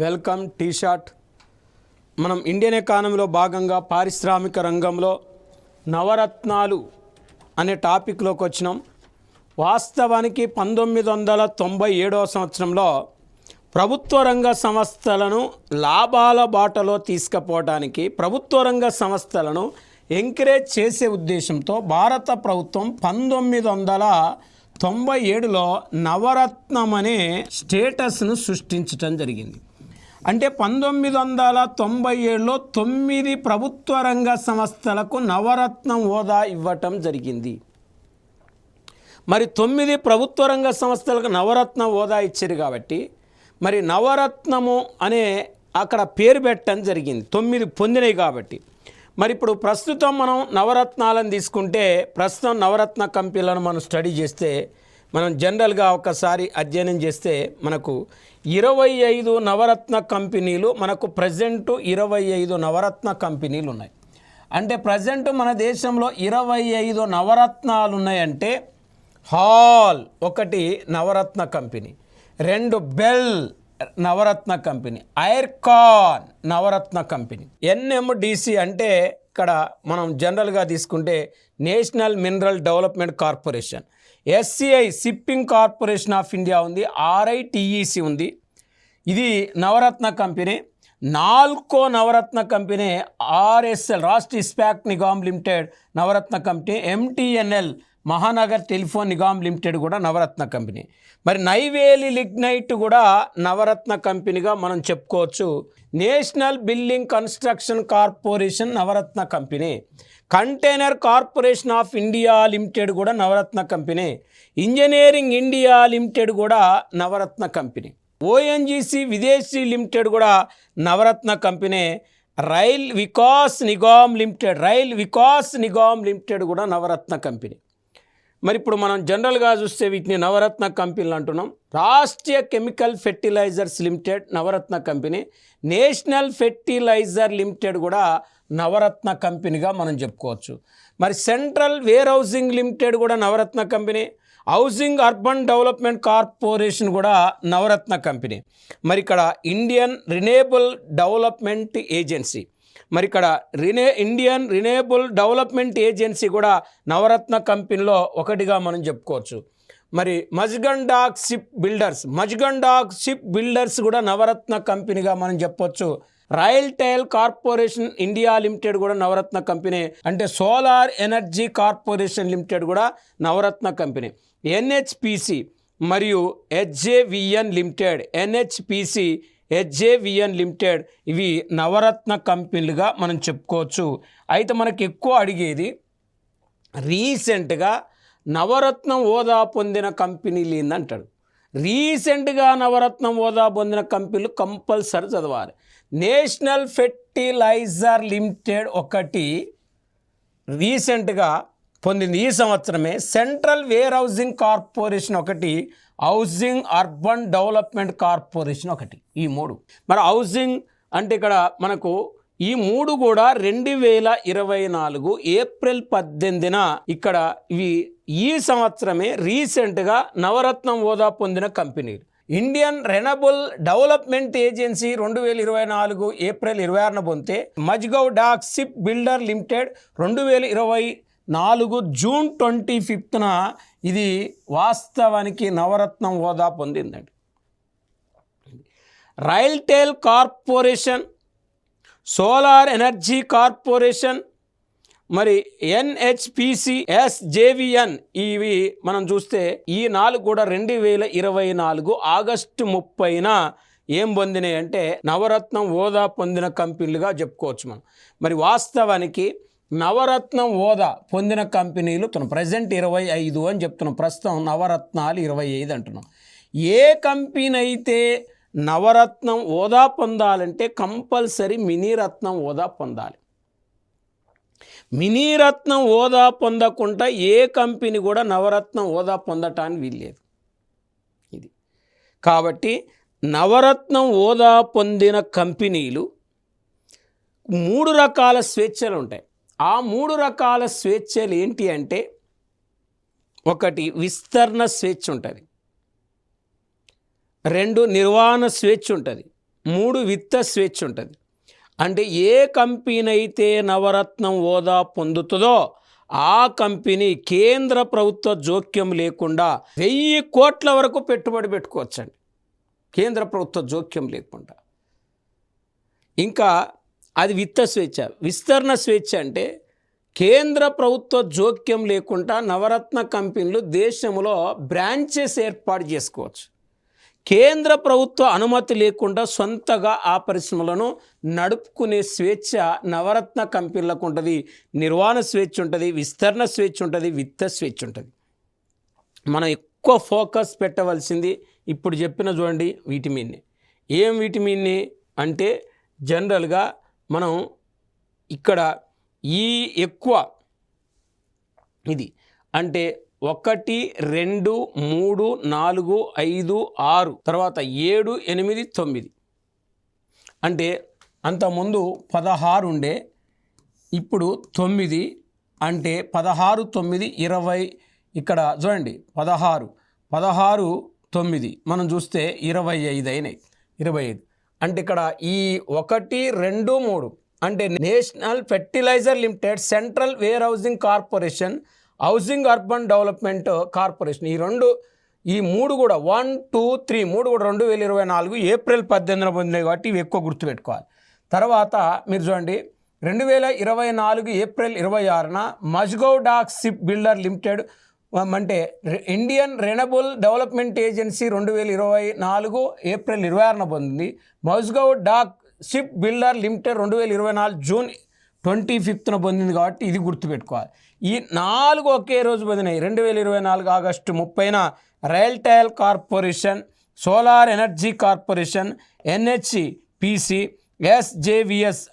Welcome tea shot మనం Indian ఎకానమీలో భాగంగా పారిశ్రామిక రంగంలో నవరత్నాలు అనే టాపిక్లోకి వచ్చినాం. వాస్తవానికి పంతొమ్మిది వందల తొంభై ఏడవ సంవత్సరంలో ప్రభుత్వ రంగ సంస్థలను లాభాల బాటలో తీసుకుపోవడానికి ప్రభుత్వ రంగ సంస్థలను ఎంకరేజ్ చేసే ఉద్దేశంతో భారత ప్రభుత్వం పంతొమ్మిది వందల తొంభై ఏడులో నవరత్నం అనే స్టేటస్ను సృష్టించటం జరిగింది. అంటే పంతొమ్మిది వందల తొంభై ఏడులో తొమ్మిది ప్రభుత్వ రంగ సంస్థలకు నవరత్నం హోదా ఇవ్వటం జరిగింది. మరి తొమ్మిది ప్రభుత్వ రంగ సంస్థలకు నవరత్న హోదా ఇచ్చారు కాబట్టి మరి నవరత్నము అనే అక్కడ పేరు పెట్టడం జరిగింది. తొమ్మిది పొందినవి కాబట్టి. మరి ఇప్పుడు ప్రస్తుతం మనం నవరత్నాలను తీసుకుంటే ప్రస్తుతం నవరత్న కంపెనీలను మనం స్టడీ చేస్తే మనం జనరల్గా ఒకసారి అధ్యయనం చేస్తే మనకు ఇరవై ఐదు నవరత్న కంపెనీలు మనకు ప్రజెంటు ఇరవై ఐదు నవరత్న కంపెనీలు ఉన్నాయి అంటే ప్రజెంట్ మన దేశంలో ఇరవై ఐదు నవరత్నాలు ఉన్నాయంటే హాల్ ఒకటి నవరత్న కంపెనీ రెండు BEL Navratna company IRCON Navratna company. NMDC అంటే ఇక్కడ మనం జనరల్గా తీసుకుంటే National Mineral Development Corporation. SCI Shipping Corporation of India ఉంది ఆర్ఐటిఈసి ఉంది. ఇది Navratna company. NALCO Navratna company RSL Rashtriya Ispat Nigam Limited Navratna company MTNL Mahanagar Telephone Nigam Limited కూడా Navratna company. మరి నైవేలి లిగ్నైట్ కూడా నవరత్న కంపెనీగా మనం చెప్పుకోవచ్చు. National Building Construction Corporation Navratna company. Container Corporation of India Limited కూడా Navratna company. Engineering India Limited కూడా Navratna company. ONGC Videsh Limited కూడా Navratna company. Rail Vikas Nigam Limited Rail Vikas Nigam Limited కూడా Navratna company. మరి ఇప్పుడు మనం జనరల్గా చూస్తే వీటిని నవరత్న కంపెనీలు అంటున్నాం. Rashtriya Chemical Fertilizers Limited Navratna company. National Fertilizer Limited కూడా నవరత్న కంపెనీగా మనం చెప్పుకోవచ్చు. మరి సెంట్రల్ వేర్ హౌసింగ్ లిమిటెడ్ కూడా Navratna company Housing Urban Development Corporation కూడా నవరత్న కంపెనీ. మరి ఇక్కడ ఇండియన్ రినేబుల్ డెవలప్మెంట్ ఏజెన్సీ. మరి ఇక్కడ రినే ఇండియన్ రినేబుల్ డెవలప్మెంట్ ఏజెన్సీ కూడా నవరత్న కంపెనీలో ఒకటిగా మనం చెప్పుకోవచ్చు. మరి Mazagon Dock Ship Builders Mazagon Dock Ship Builders కూడా నవరత్న కంపెనీగా మనం చెప్పొచ్చు. RailTel Corporation India Limited కూడా నవరత్న కంపెనీ అంటే సోలార్ ఎనర్జీ కార్పొరేషన్ లిమిటెడ్ కూడా నవరత్న కంపెనీ. ఎన్హెచ్పిసి మరియు HJVN Limited NHPC HJVN Limited ఇవి నవరత్న కంపెనీలుగా మనం చెప్పుకోవచ్చు. అయితే మనకి ఎక్కువ అడిగేది రీసెంట్గా నవరత్నం హోదా పొందిన కంపెనీలు ఏందంటాడు రీసెంట్గా నవరత్నం హోదా పొందిన కంపెనీలు కంపల్సరీ చదవాలి. నేషనల్ ఫెర్టిలైజర్ లిమిటెడ్ ఒకటి రీసెంట్గా పొందింది. ఈ సంవత్సరమే సెంట్రల్ వేర్ హౌసింగ్ కార్పొరేషన్ ఒకటి హౌసింగ్ అర్బన్ డెవలప్మెంట్ కార్పొరేషన్ ఒకటి. ఈ మూడు. మరి హౌసింగ్ అంటే ఇక్కడ మనకు ఈ మూడు కూడా రెండు వేల ఇరవై నాలుగు ఏప్రిల్ పద్దెనిమిదిన ఇక్కడ ఇవి ఈ సంవత్సరమే రీసెంట్గా నవరత్నం హోదా పొందిన కంపెనీలు. ఇండియన్ రెనబుల్ డెవలప్మెంట్ ఏజెన్సీ రెండు వేల ఇరవై నాలుగు ఏప్రిల్ ఇరవై ఆరున పొందితే Mazagon Dock Ship Builder Limited రెండు వేల ఇరవై నాలుగు జూన్ ట్వంటీ ఫిఫ్త్న ఇది వాస్తవానికి నవరత్నం హోదా పొందిందండి. RailTel Corporation Solar Energy Corporation మరి ఎన్హెచ్పిసి ఎస్జేవిఎన్ ఇవి మనం చూస్తే ఈ నాలుగు కూడా రెండు వేల ఇరవై నాలుగు ఆగస్టు ముప్పైన ఏం పొందినాయి అంటే నవరత్నం హోదా పొందిన కంపెనీలుగా చెప్పుకోవచ్చు మనం. మరి వాస్తవానికి నవరత్నం హోదా పొందిన కంపెనీలు ప్రజెంట్ ఇరవై ఐదు అని చెప్తున్నాం. ప్రస్తుతం నవరత్నాలు ఇరవై ఐదు అంటున్నాం. ఏ కంపెనీ అయితే నవరత్నం హోదా పొందాలంటే కంపల్సరీ మినీ రత్నం హోదా పొందాలి. మినీరత్నం హోదా పొందకుండా ఏ కంపెనీ కూడా నవరత్నం హోదా పొందటానికి వీల్లేదు. ఇది. కాబట్టి నవరత్నం హోదా పొందిన కంపెనీలు మూడు రకాల స్వేచ్ఛలు ఉంటాయి. ఆ మూడు రకాల స్వేచ్ఛలు ఏంటి అంటే ఒకటి విస్తరణ స్వేచ్ఛ ఉంటుంది. రెండు నిర్వహణ స్వేచ్ఛ ఉంటుంది. మూడు విత్త స్వేచ్ఛ ఉంటుంది. అంటే ఏ కంపెనీ అయితే నవరత్నం హోదా పొందుతుందో ఆ కంపెనీ కేంద్ర ప్రభుత్వ జోక్యం లేకుండా వెయ్యి కోట్ల వరకు పెట్టుబడి పెట్టుకోవచ్చండి. కేంద్ర ప్రభుత్వ జోక్యం లేకుండా. ఇంకా అది విత్త స్వేచ్ఛ. విస్తరణ స్వేచ్ఛ అంటే కేంద్ర ప్రభుత్వ జోక్యం లేకుండా నవరత్న కంపెనీలు దేశంలో బ్రాంచెస్ ఏర్పాటు చేసుకోవచ్చు. కేంద్ర ప్రభుత్వ అనుమతి లేకుండా సొంతగా ఆ పరిశ్రమలను నడుపుకునే స్వేచ్ఛ నవరత్న కంపెనీలకు ఉంటుంది నిర్వహణ స్వేచ్ఛ ఉంటుంది విస్తరణ స్వేచ్ఛ ఉంటుంది విత్త స్వేచ్ఛ ఉంటుంది. మనం ఎక్కువ ఫోకస్ పెట్టవలసింది ఇప్పుడు చెప్పిన చూడండి విటమిన్ని. ఏం విటమిన్ని అంటే జనరల్గా మనం ఇక్కడ ఈ ఎక్కువ ఇది అంటే ఒకటి రెండు మూడు నాలుగు ఐదు ఆరు తర్వాత ఏడు ఎనిమిది తొమ్మిది. అంటే అంతకుముందు పదహారు ఉండే ఇప్పుడు తొమ్మిది అంటే పదహారు తొమ్మిది ఇరవై ఇక్కడ చూడండి పదహారు పదహారు తొమ్మిది మనం చూస్తే ఇరవై ఐదు అయినాయి ఇరవై ఐదు. అంటే ఇక్కడ ఈ ఒకటి రెండు మూడు అంటే national fertiliser limited central warehousing corporation housing urban development corporation. ఈ రెండు ఈ మూడు కూడా వన్ టూ త్రీ మూడు కూడా రెండు వేల ఇరవై నాలుగు ఏప్రిల్ పద్దెనిమిదిన పొందినాయి కాబట్టి ఇవి ఎక్కువ గుర్తుపెట్టుకోవాలి. తర్వాత మీరు చూడండి రెండు వేల ఇరవై నాలుగు ఏప్రిల్ ఇరవై ఆరున Mazagon dock ship builder limited అంటే ఇండియన్ రెనబుల్ డెవలప్మెంట్ ఏజెన్సీ రెండు వేల ఇరవై నాలుగు ఏప్రిల్ ఇరవై ఆరున పొందింది. Mazagon dock ship builder limited రెండు వేల ఇరవై నాలుగు జూన్ ట్వంటీ ఫిఫ్త్న పొందింది కాబట్టి ఇది గుర్తుపెట్టుకోవాలి. ఈ నాలుగు ఒకే రోజు పొందినాయి. రెండు వేల ఇరవై నాలుగు ఆగస్టు ముప్పైన RailTel corporation solar energy corporation NHC PC SJVS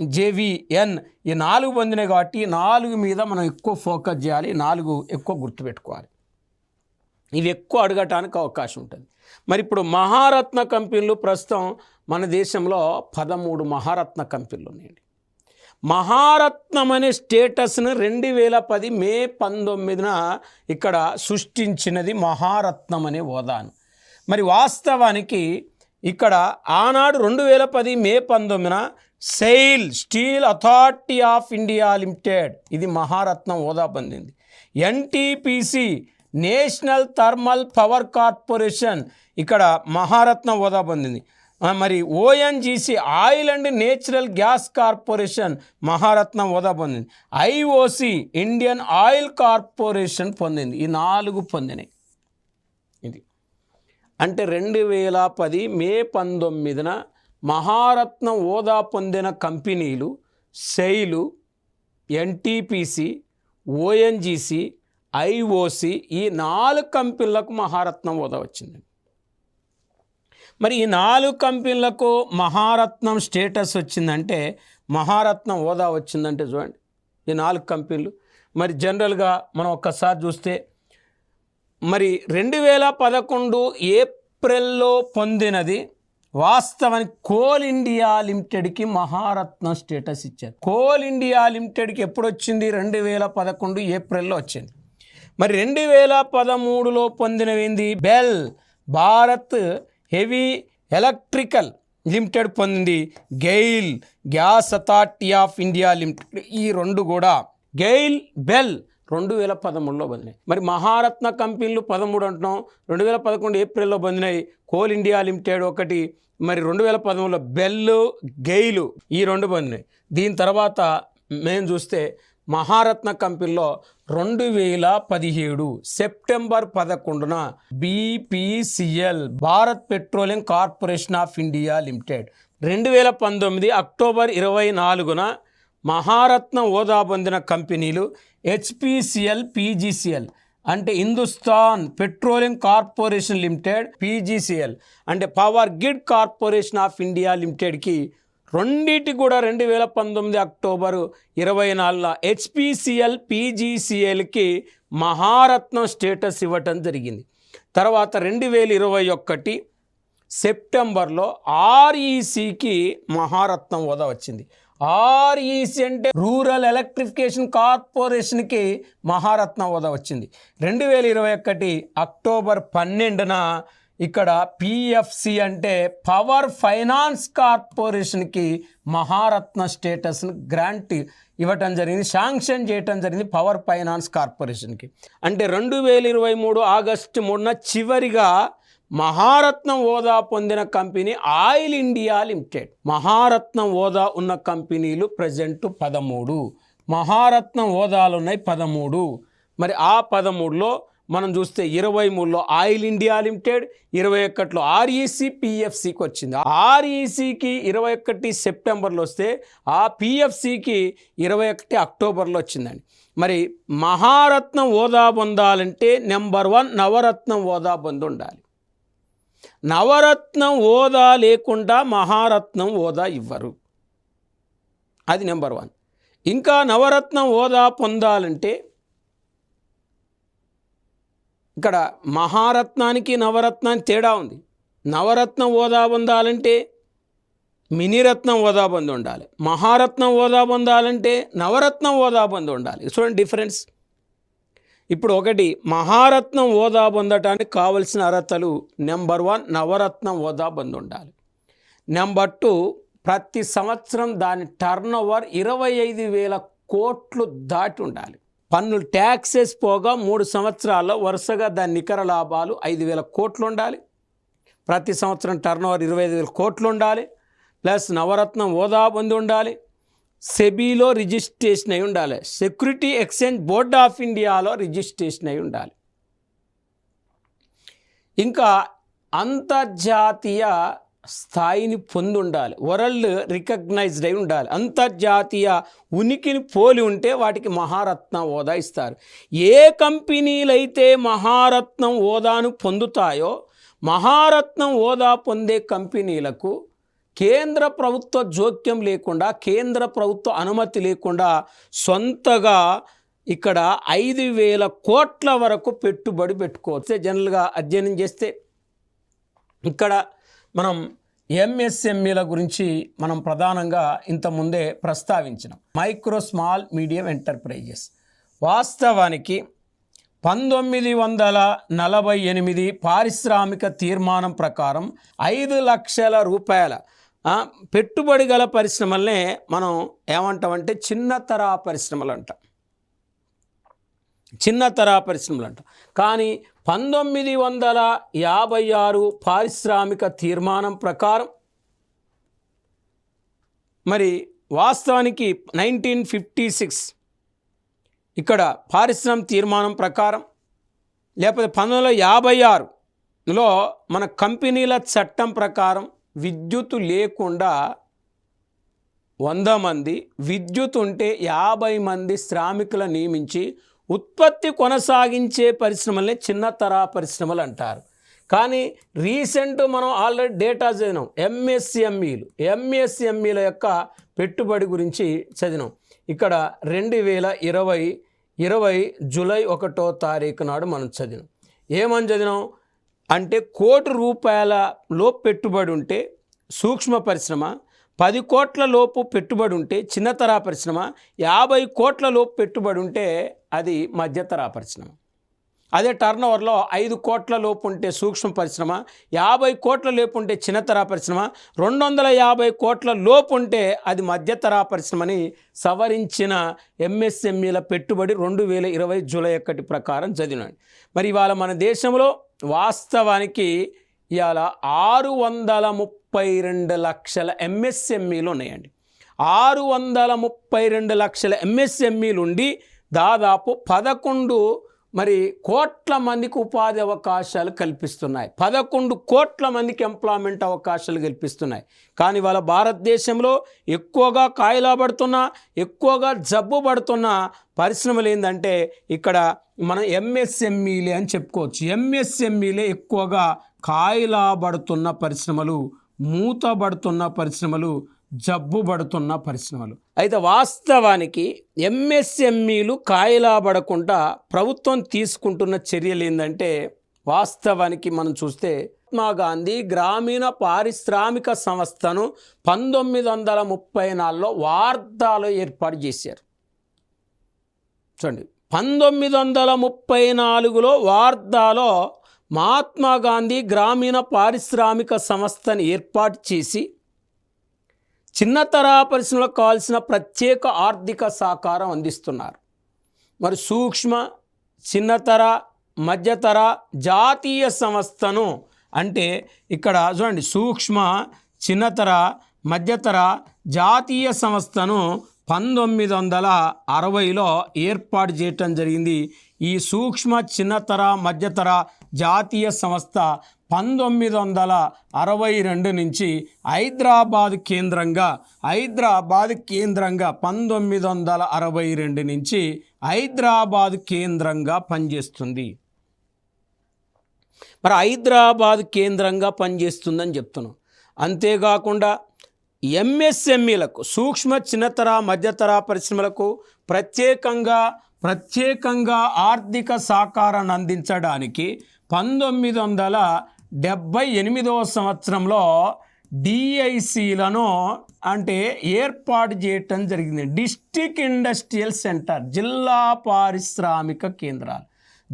JVN ఈ నాలుగు పొందినాయి కాబట్టి నాలుగు మీద మనం ఎక్కువ ఫోకస్ చేయాలి. నాలుగు ఎక్కువ గుర్తుపెట్టుకోవాలి. ఇవి ఎక్కువ అడగటానికి అవకాశం ఉంటుంది. మరి ఇప్పుడు మహారత్న కంపెనీలు ప్రస్తుతం మన దేశంలో పదమూడు మహారత్న కంపెనీలు ఉన్నాయండి. మహారత్నం అనే స్టేటస్ను రెండు వేల పది మే పంతొమ్మిదిన ఇక్కడ సృష్టించినది మహారత్నం అనే హోదాను. మరి వాస్తవానికి ఇక్కడ ఆనాడు రెండు వేల పది మే పంతొమ్మిదిన SAIL steel authority of India limited ఇది మహారత్నం హోదా పొందింది. NTPC national thermal power corporation ఇక్కడ మహారత్నం హోదా పొందింది. మరి ONGC oil and natural gas corporation మహారత్నం హోదా పొందింది. ఐఓసి ఇండియన్ ఆయిల్ కార్పొరేషన్ పొందింది. ఈ నాలుగు పొందినాయి. ఇది. అంటే రెండు వేల పది మే పంతొమ్మిదిన మహారత్నం హోదా పొందిన కంపెనీలు సెయిలు ఎన్టీపీసీ ఓఎన్జీసీ ఐఓసి ఈ నాలుగు కంపెనీలకు మహారత్నం హోదా వచ్చింది. మరి ఈ నాలుగు కంపెనీలకు మహారత్నం స్టేటస్ వచ్చిందంటే మహారత్నం హోదా వచ్చిందంటే చూడండి ఈ నాలుగు కంపెనీలు. మరి జనరల్గా మనం ఒక్కసారి చూస్తే మరి రెండు వేల పదకొండు ఏప్రిల్లో పొందినది వాస్తవానికి కోల్ ఇండియా లిమిటెడ్కి మహారత్న స్టేటస్ ఇచ్చారు. కోల్ ఇండియా లిమిటెడ్కి ఎప్పుడు వచ్చింది? రెండు వేల పదకొండు ఏప్రిల్లో వచ్చింది. మరి రెండు వేల పదమూడులో పొందినవింది BHEL. Bharat heavy electrical limited పొందింది GAIL gas authority of India limited. ఈ రెండు కూడా గెయిల్ బెల్ రెండు వేల పదమూడులో పొందినాయి మరి మహారత్న కంపెనీలు పదమూడు అంటున్నాం. రెండు వేల పదకొండు ఏప్రిల్లో పొందినాయి కోల్ ఇండియా లిమిటెడ్ ఒకటి. మరి రెండు వేల పదమూడులో బెల్ గెయిలు ఈ రెండు పొందినాయి దీని తర్వాత మేము చూస్తే మహారత్న కంపెనీలో రెండు వేల పదిహేడు సెప్టెంబర్ పదకొండున BPCL Bharat petroleum corporation of India limited. రెండు వేల పంతొమ్మిది అక్టోబర్ ఇరవై నాలుగున మహారత్న హోదా పొందిన కంపెనీలు హెచ్పిసిఎల్ పీజీసీఎల్ అంటే Hindustan petroleum corporation limited PGCL అంటే power grid corporation of India లిమిటెడ్కి రెండింటి కూడా రెండు వేల పంతొమ్మిది అక్టోబరు ఇరవై నాలుగున హెచ్పిసిఎల్ పీజీసీఎల్కి మహారత్నం స్టేటస్ ఇవ్వటం జరిగింది. తర్వాత రెండు వేల ఇరవై ఒకటి సెప్టెంబర్లో ఆర్ఈసికి మహారత్నం హోదా వచ్చింది. ఆర్ఈసి అంటే రూరల్ ఎలక్ట్రిఫికేషన్ కార్పొరేషన్కి మహారత్నం హోదా వచ్చింది. రెండు వేల ఇరవై ఒకటి అక్టోబర్ పన్నెండున ఇక్కడ పిఎఫ్సి అంటే పవర్ ఫైనాన్స్ కార్పొరేషన్కి మహారత్న స్టేటస్ను గ్రాంట్ ఇవ్వటం జరిగింది శాంక్షన్ చేయటం జరిగింది పవర్ ఫైనాన్స్ కార్పొరేషన్కి. అంటే రెండు వేల ఇరవై మూడు ఆగస్టు మూడున చివరిగా మహారత్నం హోదా పొందిన కంపెనీ ఆయిల్ ఇండియా లిమిటెడ్. మహారత్నం హోదా ఉన్న కంపెనీలు ప్రజెంట్ పదమూడు. మహారత్నం హోదాలు ఉన్నాయి పదమూడు. మరి ఆ పదమూడులో మనం చూస్తే ఇరవై మూడులో ఆయిల్ ఇండియా లిమిటెడ్ ఇరవై ఒకటిలో ఆర్ఈసీ పిఎఫ్సికి వచ్చింది. ఆర్ఈసీకి ఇరవై ఒకటి సెప్టెంబర్లో వస్తే ఆ పిఎఫ్సికి ఇరవై ఒకటి అక్టోబర్లో వచ్చిందండి. మరి మహారత్నం హోదా పొందాలంటే నెంబర్ వన్ నవరత్నం హోదా పొంది ఉండాలి నవరత్నం హోదా లేకుండా మహారత్నం హోదా ఇవ్వరు. అది నెంబర్ వన్. ఇంకా నవరత్నం హోదా పొందాలంటే ఇక్కడ మహారత్నానికి నవరత్నానికి తేడా ఉంది. నవరత్నం హోదా పొందాలంటే మినిరత్నం హోదా పొంది ఉండాలి. మహారత్నం హోదా పొందాలంటే నవరత్నం హోదా పొంది ఉండాలి. చూడండి డిఫరెన్స్. ఇప్పుడు ఒకటి మహారత్నం హోదా పొందటానికి కావలసిన అర్హతలు నెంబర్ వన్ నవరత్నం హోదా పొంది ఉండాలి. నెంబర్ టూ ప్రతి సంవత్సరం దాని టర్న్ ఓవర్ ఇరవై ఐదు వేల కోట్లు దాటి ఉండాలి. పన్నులు ట్యాక్సెస్ పోగా మూడు సంవత్సరాల్లో వరుసగా దాని నికర లాభాలు ఐదు వేల కోట్లు ఉండాలి. ప్రతి సంవత్సరం టర్న్ ఓవర్ ఇరవై ఐదు వేల కోట్లు ఉండాలి. ప్లస్ నవరత్నం హోదా పొంది ఉండాలి. సెబీలో రిజిస్ట్రేషన్ అయి ఉండాలి. సెక్యూరిటీ ఎక్స్చేంజ్ బోర్డ్ ఆఫ్ ఇండియాలో రిజిస్ట్రేషన్ అయి ఉండాలి. ఇంకా అంతర్జాతీయ స్థాయిని పొంది ఉండాలి వరల్డ్ రికగ్నైజ్డ్ అయి ఉండాలి. అంతర్జాతీయ ఉనికిని పోలి ఉంటే వాటికి మహారత్న హోదా ఇస్తారు. ఏ కంపెనీలైతే మహారత్నం హోదాను పొందుతాయో మహారత్నం హోదా పొందే కంపెనీలకు కేంద్ర ప్రభుత్వ జోక్యం లేకుండా కేంద్ర ప్రభుత్వ అనుమతి లేకుండా సొంతగా ఇక్కడ ఐదు వేల కోట్ల వరకు పెట్టుబడి పెట్టుకోవచ్చు. జనరల్గా అధ్యయనం చేస్తే ఇక్కడ మనం ఎంఎస్ఎంఈల గురించి మనం ప్రధానంగా ఇంతకుముందే ప్రస్తావించినాం. మైక్రో స్మాల్ మీడియం ఎంటర్ప్రైజెస్ వాస్తవానికి పంతొమ్మిది వందల నలభై ఎనిమిది పారిశ్రామిక తీర్మానం ప్రకారం ఐదు లక్షల రూపాయల పెట్టుబడి గల పరిశ్రమలనే మనం ఏమంటామంటే చిన్న తరహా పరిశ్రమలు అంటాం చిన్న తరహా పరిశ్రమలు అంటాం కానీ పంతొమ్మిది వందల యాభై ఆరు పారిశ్రామిక తీర్మానం ప్రకారం మరి వాస్తవానికి నైన్టీన్ ఫిఫ్టీ సిక్స్ ఇక్కడ పారిశ్రామిక తీర్మానం ప్రకారం లేకపోతే పంతొమ్మిది వందల యాభై ఆరులో మన కంపెనీల చట్టం ప్రకారం విద్యుత్ లేకుండా వంద మంది విద్యుత్ ఉంటే యాభై మంది శ్రామికుల నియమించి ఉత్పత్తి కొనసాగించే పరిశ్రమల్ని చిన్న తరహా పరిశ్రమలు అంటారు. కానీ రీసెంట్ మనం ఆల్రెడీ డేటా చదివినాం. ఎంఎస్ఎంఈలు. ఎంఎస్ఎంఈల యొక్క పెట్టుబడి గురించి చదివినాం. ఇక్కడ రెండు వేల ఇరవై ఇరవై జూలై ఒకటో తారీఖు నాడు మనం చదివినాం. ఏమని చదివినాం? అంటే కోటి రూపాయల లోపు పెట్టుబడి ఉంటే సూక్ష్మ పరిశ్రమ పది కోట్ల లోపు పెట్టుబడి ఉంటే చిన్నతరా పరిశ్రమ యాభై కోట్ల లోపు పెట్టుబడి ఉంటే అది మధ్యతర పరిశ్రమ. అదే టర్న్ ఓవర్లో ఐదు కోట్ల లోపు ఉంటే సూక్ష్మ పరిశ్రమ యాభై కోట్ల లోపు ఉంటే చిన్నతర పరిశ్రమ రెండు వందల యాభై కోట్ల లోపు ఉంటే అది మధ్యతర పరిశ్రమని సవరించిన ఎంఎస్ఎంఈల పెట్టుబడి రెండు వేల ఇరవై జూలై ఒకటి ప్రకారం చదివినాడు. మరి ఇవాళ మన దేశంలో వాస్తవానికి ఇవాళ ఆరు వందల ముప్పై రెండు లక్షల ఎంఎస్ఎంఈలు ఉన్నాయండి. ఆరు వందల ముప్పై రెండు లక్షల ఎంఎస్ఎంఈలు ఉండి దాదాపు పదకొండు మరి కోట్ల మందికి ఉపాధి అవకాశాలు కల్పిస్తున్నాయి. పదకొండు కోట్ల మందికి ఎంప్లాయ్మెంట్ అవకాశాలు కల్పిస్తున్నాయి. కానీ వాళ్ళ భారతదేశంలో ఎక్కువగా కాయలా పడుతున్న ఎక్కువగా జబ్బు పడుతున్న పరిశ్రమలు ఏంటంటే ఇక్కడ మనం ఎంఎస్ఎంఈలే అని చెప్పుకోవచ్చు. ఎంఎస్ఎంఈలే ఎక్కువగా కాయలా పడుతున్న పరిశ్రమలు మూతబడుతున్న పరిశ్రమలు జబ్బు పడుతున్న పరిశ్రమలు. అయితే వాస్తవానికి ఎంఎస్ఎంఈలు కాయలాబడకుండా ప్రభుత్వం తీసుకుంటున్న చర్యలు ఏంటంటే వాస్తవానికి మనం చూస్తే మహాత్మా గాంధీ గ్రామీణ పారిశ్రామిక సంస్థను పంతొమ్మిది వందల ముప్పై నాలుగులో వార్తాలో ఏర్పాటు చేశారు. చూడండి పంతొమ్మిది వందల ముప్పై నాలుగులో వార్దాలో మహాత్మా గాంధీ గ్రామీణ పారిశ్రామిక సంస్థను ఏర్పాటు చేసి చిన్నతరా పరిశ్రమలకు కావాల్సిన ప్రత్యేక ఆర్థిక సహకారం అందిస్తున్నారు. మరి సూక్ష్మ చిన్నతర మధ్యతర జాతీయ సంస్థను అంటే ఇక్కడ చూడండి సూక్ష్మ చిన్నతర మధ్యతర జాతీయ సంస్థను పంతొమ్మిది వందల అరవైలో ఏర్పాటు చేయటం జరిగింది. ఈ సూక్ష్మ చిన్నతర మధ్యతర జాతీయ సంస్థ పంతొమ్మిది వందల అరవై రెండు నుంచి హైదరాబాద్ కేంద్రంగా హైదరాబాద్ కేంద్రంగా పంతొమ్మిది వందల అరవై రెండు నుంచి హైదరాబాద్ కేంద్రంగా పనిచేస్తుంది. మరి హైదరాబాద్ కేంద్రంగా పనిచేస్తుందని చెప్తున్నాం. అంతేకాకుండా ఎంఎస్ఎంఈలకు సూక్ష్మ చిన్నతర మధ్యతర పరిశ్రమలకు ప్రత్యేకంగా ప్రత్యేకంగా ఆర్థిక సహకారాన్ని అందించడానికి పంతొమ్మిది వందల డెబ్భై ఎనిమిదవ సంవత్సరంలో డిఐసిలను అంటే ఏర్పాటు చేయటం జరిగింది. డిస్టిక్ ఇండస్ట్రియల్ సెంటర్ జిల్లా పారిశ్రామిక కేంద్రాలు.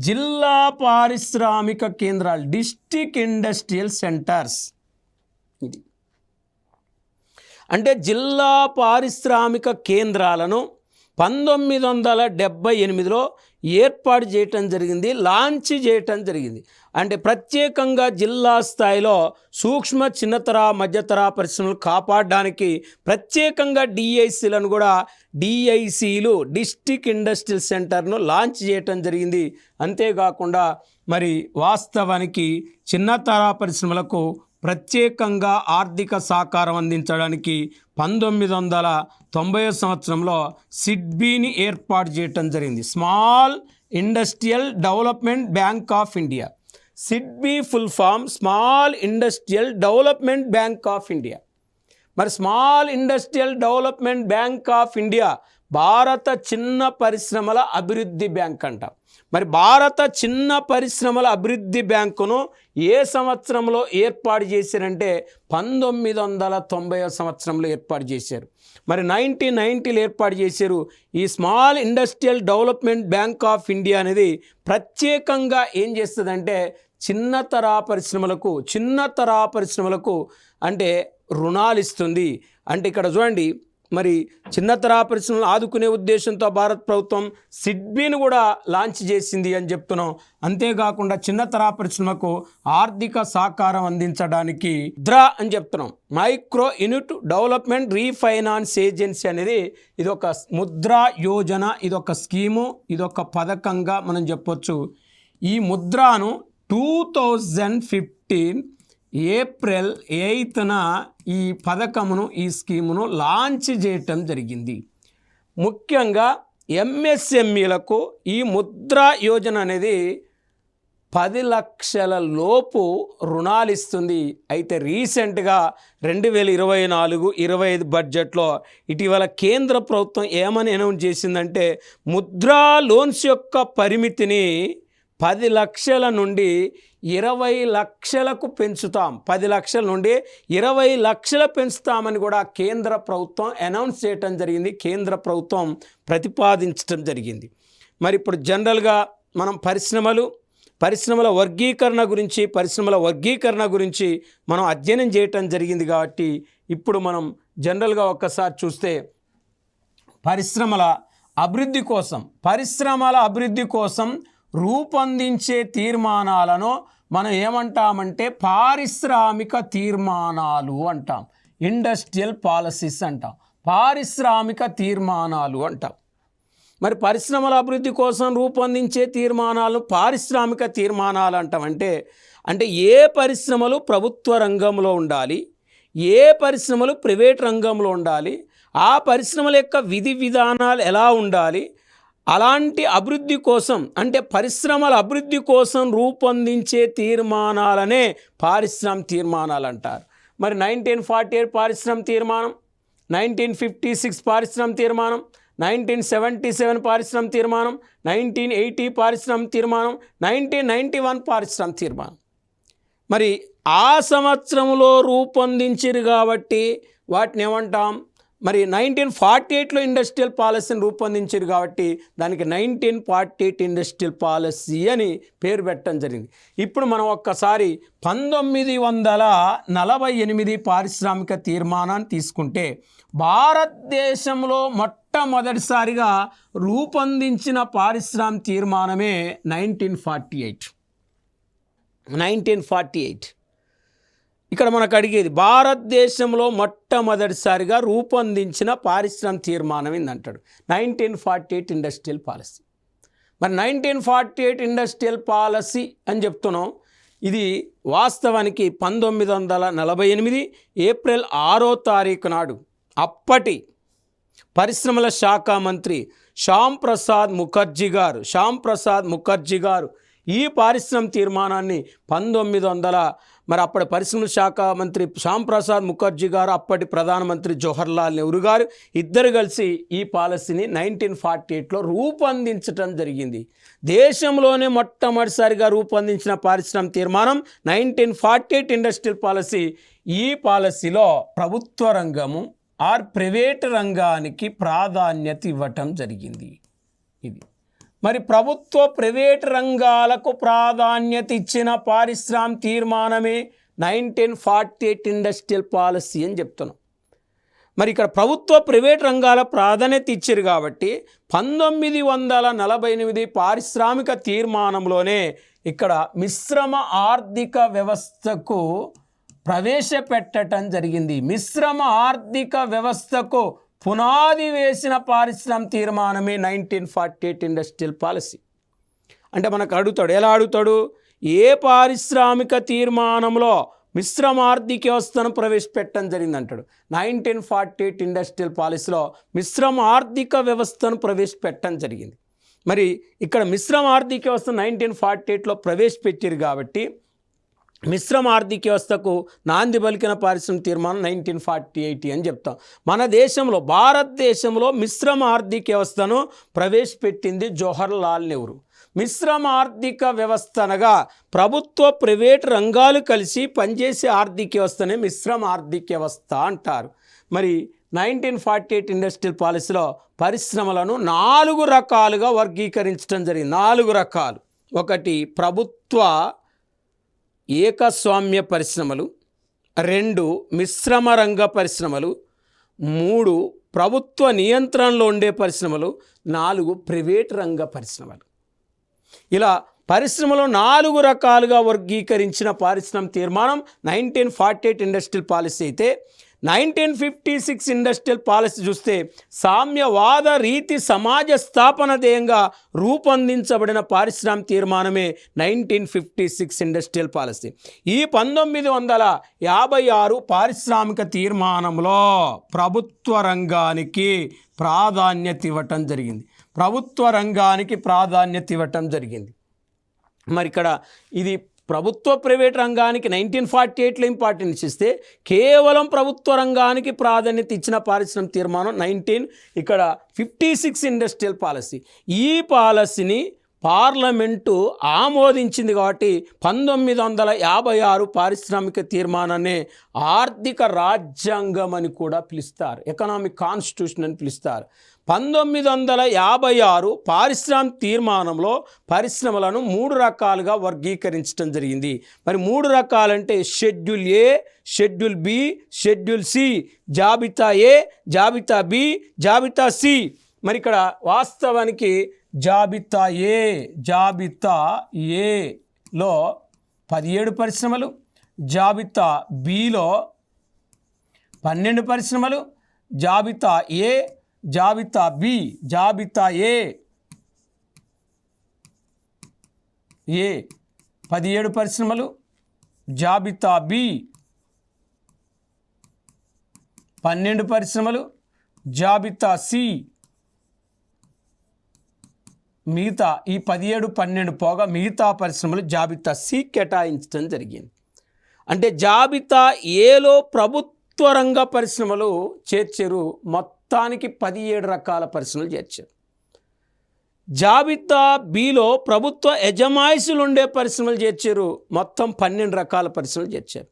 జిల్లా పారిశ్రామిక కేంద్రాలు డిస్టిక్ ఇండస్ట్రియల్ సెంటర్స్. ఇది. అంటే జిల్లా పారిశ్రామిక కేంద్రాలను పంతొమ్మిది వందల డెబ్బై ఎనిమిదిలో ఏర్పాటు చేయటం జరిగింది లాంచ్ చేయటం జరిగింది. అంటే ప్రత్యేకంగా జిల్లా స్థాయిలో సూక్ష్మ చిన్నతర మధ్యతర పరిశ్రమలు కాపాడడానికి ప్రత్యేకంగా డిఐసీలను కూడా డిఐసీలు డిస్టిక్ ఇండస్ట్రియల్ సెంటర్ను లాంచ్ చేయటం జరిగింది. అంతేకాకుండా మరి వాస్తవానికి చిన్నతర పరిశ్రమలకు ప్రత్యేకంగా ఆర్థిక సహకారం అందించడానికి పంతొమ్మిది వందల తొంభై సంవత్సరంలో సిడ్బీని ఏర్పాటు చేయటం జరిగింది. Small industrial development bank of India. SIDBI full form small industrial development bank of India. మరి small industrial development bank of India భారత చిన్న పరిశ్రమల అభివృద్ధి బ్యాంక్ అంట. మరి భారత చిన్న పరిశ్రమల అభివృద్ధి బ్యాంకును ఏ సంవత్సరంలో ఏర్పాటు చేశారంటే పంతొమ్మిది వందల తొంభై సంవత్సరంలో ఏర్పాటు చేశారు. మరి నైన్టీన్ నైన్టీలు ఏర్పాటు చేశారు ఈ small industrial development bank of India అనేది ప్రత్యేకంగా ఏం చేస్తుందంటే చిన్నతర పరిశ్రమలకు చిన్నతర పరిశ్రమలకు అంటే రుణాలు ఇస్తుంది. అంటే ఇక్కడ చూడండి మరి చిన్నతర పరిశ్రమలు ఆదుకునే ఉద్దేశంతో భారత ప్రభుత్వం సిడ్బీని కూడా లాంచ్ చేసింది అని చెప్తున్నాం. అంతేకాకుండా చిన్నతర పరిశ్రమకు ఆర్థిక సహకారం అందించడానికి ద్రా అని చెప్తున్నాం. Micro unit development refinance agency అనేది ఇది ఒక ముద్రా యోజన ఇది ఒక స్కీము ఇది ఒక పథకంగా మనం చెప్పొచ్చు. ఈ ముద్రాను టూ థౌజండ్ ఫిఫ్టీన్ ఏప్రిల్ ఎయిత్న ఈ పథకమును ఈ స్కీమును లాంచ్ చేయటం జరిగింది. ముఖ్యంగా ఎంఎస్ఎంఈలకు ఈ ముద్రా యోజన అనేది పది లక్షల లోపు రుణాలు ఇస్తుంది. అయితే రీసెంట్గా రెండు వేల ఇరవై నాలుగు ఇరవై ఐదు బడ్జెట్లో ఇటీవల కేంద్ర ప్రభుత్వం ఏమని అనౌన్స్ చేసిందంటే ముద్రా లోన్స్ యొక్క పరిమితిని పది లక్షల నుండి ఇరవై లక్షలకు పెంచుతాం. పది లక్షల నుండి ఇరవై లక్షల పెంచుతామని కూడా కేంద్ర ప్రభుత్వం అనౌన్స్ చేయటం జరిగింది. కేంద్ర ప్రభుత్వం ప్రతిపాదించడం జరిగింది. మరి ఇప్పుడు జనరల్గా మనం పరిశ్రమలు పరిశ్రమల వర్గీకరణ గురించి పరిశ్రమల వర్గీకరణ గురించి మనం అధ్యయనం చేయటం జరిగింది కాబట్టి ఇప్పుడు మనం జనరల్గా ఒక్కసారి చూస్తే పరిశ్రమల అభివృద్ధి కోసం పరిశ్రమల అభివృద్ధి కోసం రూపొందించే తీర్మానాలను మనం ఏమంటామంటే పారిశ్రామిక తీర్మానాలు అంటాం. ఇండస్ట్రియల్ పాలసీస్ అంటాం. పారిశ్రామిక తీర్మానాలు అంటాం. మరి పరిశ్రమల అభివృద్ధి కోసం రూపొందించే తీర్మానాలు పారిశ్రామిక తీర్మానాలు అంటామంటే అంటే ఏ పరిశ్రమలు ప్రభుత్వ రంగంలో ఉండాలి ఏ పరిశ్రమలు ప్రైవేట్ రంగంలో ఉండాలి ఆ పరిశ్రమల యొక్క విధి విధానాలు ఎలా ఉండాలి అలాంటి అభివృద్ధి కోసం అంటే పరిశ్రమల అభివృద్ధి కోసం రూపొందించే తీర్మానాలనే పారిశ్రామిక తీర్మానాలు అంటారు మరి నైన్టీన్ ఫార్టీ ఎయిట్ పారిశ్రామిక తీర్మానం నైన్టీన్ ఫిఫ్టీ సిక్స్ పారిశ్రామిక తీర్మానం నైన్టీన్ సెవెంటీ సెవెన్ పారిశ్రామిక తీర్మానం నైన్టీన్ ఎయిటీ పారిశ్రామిక తీర్మానం నైన్టీన్ నైంటీ వన్ పారిశ్రామిక తీర్మానం. మరి ఆ సంవత్సరంలో రూపొందించిరు కాబట్టి వాటిని ఏమంటాం? మరి నైన్టీన్ ఫార్టీ ఎయిట్లో ఇండస్ట్రియల్ పాలసీని రూపొందించారు కాబట్టి దానికి nineteen forty eight industrial policy అని పేరు పెట్టడం జరిగింది. ఇప్పుడు మనం ఒక్కసారి పంతొమ్మిది వందల నలభై ఎనిమిది పారిశ్రామిక తీర్మానాన్ని తీసుకుంటే భారతదేశంలో మొట్టమొదటిసారిగా రూపొందించిన పారిశ్రామిక తీర్మానమే nineteen forty eight. Nineteen forty eight. ఇక్కడ మనకు అడిగేది భారతదేశంలో మొట్టమొదటిసారిగా రూపొందించిన పారిశ్రామిక తీర్మానం ఏందంటాడు? Nineteen forty eight industrial policy. మరి nineteen forty eight industrial policy అని చెప్తున్నాం. ఇది వాస్తవానికి పంతొమ్మిది వందల నలభై ఎనిమిది ఏప్రిల్ ఆరో తారీఖు నాడు అప్పటి పరిశ్రమల శాఖ మంత్రి శ్యామ్ ప్రసాద్ ముఖర్జీ గారు శ్యామ్ ప్రసాద్ ముఖర్జీ గారు ఈ పారిశ్రామిక తీర్మానాన్ని పంతొమ్మిది వందల మరి అప్పటి పరిశ్రమల శాఖ మంత్రి శ్యామ్ ప్రసాద్ ముఖర్జీ గారు అప్పటి ప్రధానమంత్రి జవహర్లాల్ నెహ్రూ గారు ఇద్దరు కలిసి ఈ పాలసీని నైన్టీన్ ఫార్టీ ఎయిట్లో రూపొందించడం జరిగింది. దేశంలోనే మొట్టమొదటిసారిగా రూపొందించిన పారిశ్రామిక తీర్మానం nineteen forty eight industrial policy. ఈ పాలసీలో ప్రభుత్వ రంగము ఆర్ ప్రైవేట్ రంగానికి ప్రాధాన్యత ఇవ్వటం జరిగింది. ఇది మరి ప్రభుత్వ ప్రైవేట్ రంగాలకు ప్రాధాన్యత ఇచ్చిన పారిశ్రామిక తీర్మానమే nineteen forty eight industrial policy అని చెప్తున్నాం. మరి ఇక్కడ ప్రభుత్వ ప్రైవేట్ రంగాల ప్రాధాన్యత ఇచ్చారు కాబట్టి పంతొమ్మిది వందల నలభై ఎనిమిది పారిశ్రామిక తీర్మానంలోనే ఇక్కడ మిశ్రమ ఆర్థిక వ్యవస్థకు ప్రవేశపెట్టడం జరిగింది. మిశ్రమ ఆర్థిక వ్యవస్థకు పునాది వేసిన పారిశ్రామిక తీర్మానమే nineteen forty eight industrial policy అంటే మనకు అడుగుతాడు ఎలా అడుగుతాడు? ఏ పారిశ్రామిక తీర్మానంలో మిశ్రమ ఆర్థిక వ్యవస్థను ప్రవేశపెట్టడం జరిగింది అంటాడు నైన్టీన్ ఫార్టీ ఎయిట్ ఇండస్ట్రియల్ పాలసీలో మిశ్రమ ఆర్థిక వ్యవస్థను ప్రవేశపెట్టడం జరిగింది. మరి ఇక్కడ మిశ్రమ ఆర్థిక వ్యవస్థ నైన్టీన్ ఫార్టీ ఎయిట్లో ప్రవేశపెట్టారు కాబట్టి మిశ్రమ ఆర్థిక వ్యవస్థకు నాంది పలికిన పారిశ్రమిక తీర్మానం నైన్టీన్ ఫార్టీ ఎయిట్ అని చెప్తాం. మన దేశంలో భారతదేశంలో మిశ్రమ ఆర్థిక వ్యవస్థను ప్రవేశపెట్టింది జవహర్లాల్ నెహ్రూ. మిశ్రమ ఆర్థిక వ్యవస్థ అనగా ప్రభుత్వ ప్రైవేట్ రంగాలు కలిసి పనిచేసే ఆర్థిక వ్యవస్థనే మిశ్రమ ఆర్థిక వ్యవస్థ అంటారు. మరి నైన్టీన్ ఫార్టీ ఎయిట్ ఇండస్ట్రియల్ పాలసీలో పరిశ్రమలను నాలుగు రకాలుగా వర్గీకరించడం జరిగింది. నాలుగు రకాలు. ఒకటి ప్రభుత్వ ఏకస్వామ్య పరిశ్రమలు రెండు మిశ్రమ రంగ పరిశ్రమలు మూడు ప్రభుత్వ నియంత్రణలో ఉండే పరిశ్రమలు నాలుగు ప్రైవేట్ రంగ పరిశ్రమలు. ఇలా పరిశ్రమలో నాలుగు రకాలుగా వర్గీకరించిన పారిశ్రామిక తీర్మానం nineteen forty eight industrial policy అయితే nineteen fifty six industrial policy చూస్తే సామ్యవాద రీతి సమాజ స్థాపన ధ్యేయంగా రూపొందించబడిన పారిశ్రామిక తీర్మానమే nineteen fifty six industrial policy. ఈ పంతొమ్మిది వందల యాభై ఆరు పారిశ్రామిక తీర్మానంలో ప్రభుత్వ రంగానికి ప్రాధాన్యత ఇవ్వటం జరిగింది. ప్రభుత్వ రంగానికి ప్రాధాన్యత ఇవ్వటం జరిగింది. మరి ఇక్కడ ఇది ప్రభుత్వ ప్రైవేట్ రంగానికి నైన్టీన్ ఫార్టీ ఎయిట్లో ఇంపార్టెన్స్ ఇస్తే కేవలం ప్రభుత్వ రంగానికి ప్రాధాన్యత ఇచ్చిన పారిశ్రామిక తీర్మానం నైన్టీన్ ఇక్కడ ఫిఫ్టీ సిక్స్ ఇండస్ట్రియల్ పాలసీ. ఈ పాలసీని పార్లమెంటు ఆమోదించింది కాబట్టి పంతొమ్మిది వందల యాభై ఆరు పారిశ్రామిక తీర్మానాన్ని ఆర్థిక రాజ్యాంగం అని కూడా పిలుస్తారు ఎకనామిక్ కాన్స్టిట్యూషన్ అని పిలుస్తారు. పంతొమ్మిది వందల యాభై ఆరు పారిశ్రామిక తీర్మానంలో పరిశ్రమలను మూడు రకాలుగా వర్గీకరించడం జరిగింది. మరి మూడు రకాలంటే schedule A schedule B schedule C జాబితా ఏ జాబితా బి జాబితా సి. మరి ఇక్కడ వాస్తవానికి జాబితా ఏ జాబితా ఏలో పదిహేడు పరిశ్రమలు జాబితా బిలో పన్నెండు పరిశ్రమలు జాబితా ఏ జాబితా బి జాబితా ఏ. ఏ పదిహేడు పరిశ్రమలు. జాబితా బి పన్నెండు పరిశ్రమలు. జాబితా సి. మిగతా ఈ పదిహేడు పన్నెండు పోగా మిగతా పరిశ్రమలు జాబితా సి కేటాయించడం జరిగింది. అంటే జాబితా ఏలో ప్రభుత్వ రంగ పరిశ్రమలు చేర్చారు మొత్తానికి పదిహేడు రకాల పరిశ్రమలు చేర్చారు. జాబితా బిలో ప్రభుత్వ యజమాయిషులు ఉండే పరిశ్రమలు చేర్చారు. మొత్తం పన్నెండు రకాల పరిశ్రమలు చేర్చారు.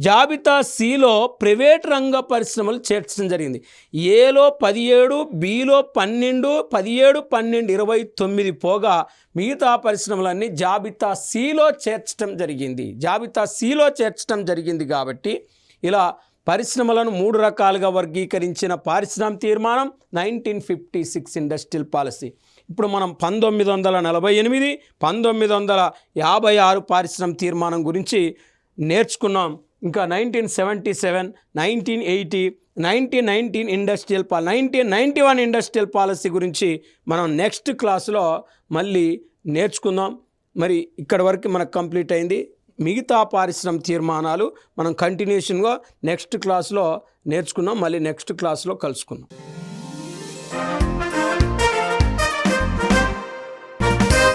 జాబితా సిలో ప్రైవేట్ రంగ పరిశ్రమలు చేర్చడం జరిగింది. ఏలో పదిహేడు బిలో పన్నెండు పదిహేడు పన్నెండు ఇరవై తొమ్మిది పోగా మిగతా పరిశ్రమలన్నీ జాబితా సిలో చేర్చడం జరిగింది. జాబితా సిలో చేర్చడం జరిగింది కాబట్టి ఇలా పరిశ్రమలను మూడు రకాలుగా వర్గీకరించిన పారిశ్రామిక తీర్మానం nineteen fifty six industrial policy. ఇప్పుడు మనం పంతొమ్మిది వందల నలభై ఎనిమిది పంతొమ్మిది వందల యాభై ఆరు పారిశ్రామిక తీర్మానం గురించి నేర్చుకున్నాం. ఇంకా nineteen seventy seven nineteen eighty nineteen nineteen industrial పాల nineteen ninety one industrial policy గురించి మనం నెక్స్ట్ క్లాస్లో మళ్ళీ నేర్చుకుందాం. మరి ఇక్కడి వరకు మనకు కంప్లీట్ అయింది. మిగతా పారిశ్రమ తీర్మానాలు మనం కంటిన్యూషన్గా నెక్స్ట్ క్లాస్లో నేర్చుకున్నాం మళ్ళీ నెక్స్ట్ క్లాస్లో కలుసుకున్నాం.